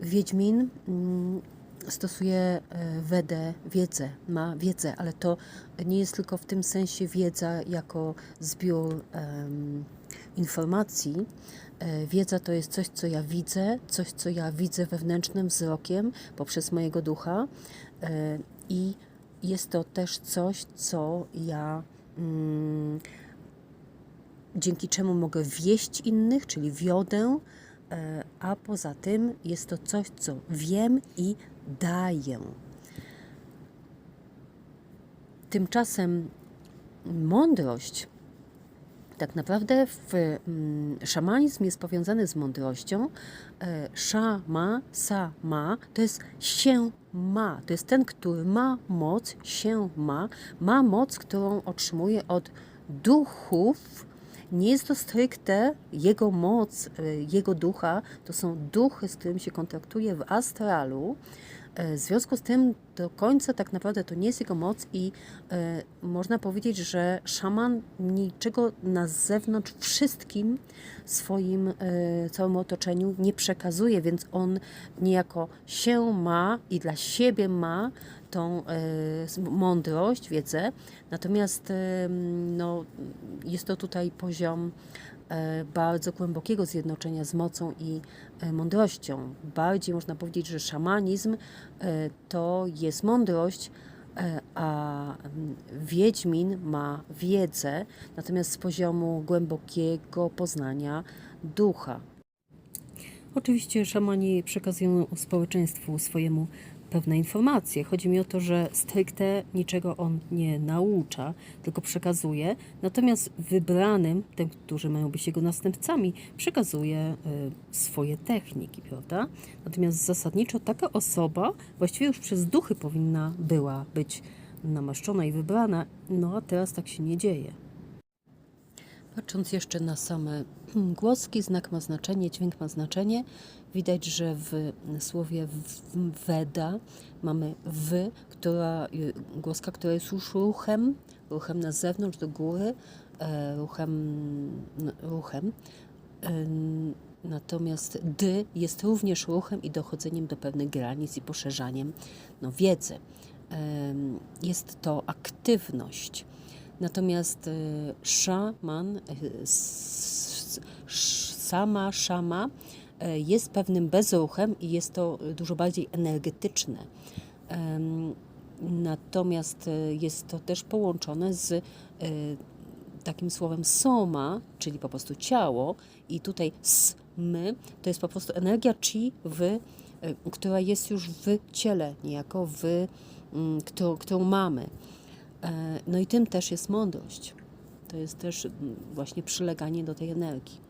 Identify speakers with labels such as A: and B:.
A: Wiedźmin mm, stosuje e, Wedę, wiedzę, ma wiedzę, ale to nie jest tylko w tym sensie wiedza jako zbiór em, informacji. E, Wiedza to jest coś, co ja widzę, coś, co ja widzę wewnętrznym wzrokiem poprzez mojego ducha e, i jest to też coś, co ja mm, dzięki czemu mogę wieść innych, czyli wiodę, a poza tym jest to coś, co wiem i daję. Tymczasem mądrość, tak naprawdę w, mm, szamanizm jest powiązany z mądrością. E, Szama, sama, to jest się ma. To jest ten, który ma moc, się ma, ma moc, którą otrzymuje od duchów, nie jest to stricte jego moc, e, jego ducha, to są duchy, z którymi się kontaktuje w astralu. E, W związku z tym do końca tak naprawdę to nie jest jego moc i e, można powiedzieć, że szaman niczego na zewnątrz wszystkim swoim e, całym otoczeniu nie przekazuje, więc on niejako się ma i dla siebie ma tą mądrość, wiedzę. Natomiast no, jest to tutaj poziom bardzo głębokiego zjednoczenia z mocą i mądrością. Bardziej można powiedzieć, że szamanizm to jest mądrość, e, a mm, Wiedźmin ma wiedzę, natomiast z poziomu głębokiego poznania ducha. Oczywiście szamani przekazują społeczeństwu swojemu pewne informacje. Chodzi mi o to, że stricte niczego on nie naucza, tylko przekazuje. Natomiast wybranym, tym, którzy mają być jego następcami, przekazuje y, swoje techniki, prawda? Natomiast zasadniczo taka osoba właściwie już przez duchy powinna była być namaszczona i wybrana, no a teraz tak się nie dzieje. Patrząc jeszcze na same głoski, znak ma znaczenie, dźwięk ma znaczenie. Widać, że w słowie Weda mamy w, która, głoska, która jest już ruchem, ruchem na zewnątrz, do góry, e, ruchem, ruchem. Ym, Natomiast D jest również ruchem i dochodzeniem do pewnych granic i poszerzaniem no, wiedzy. Ym, Jest to aktywność. Natomiast y, szaman, y, sama szama y, jest pewnym bezruchem i jest to dużo bardziej energetyczne. Natomiast jest to też połączone z takim słowem soma, czyli po prostu ciało, i tutaj smy to jest po prostu energia chi, w, która jest już w ciele, niejako w, mm, którą, którą mamy. E, No i tym też jest mądrość. To jest też mm, właśnie przyleganie do tej energii.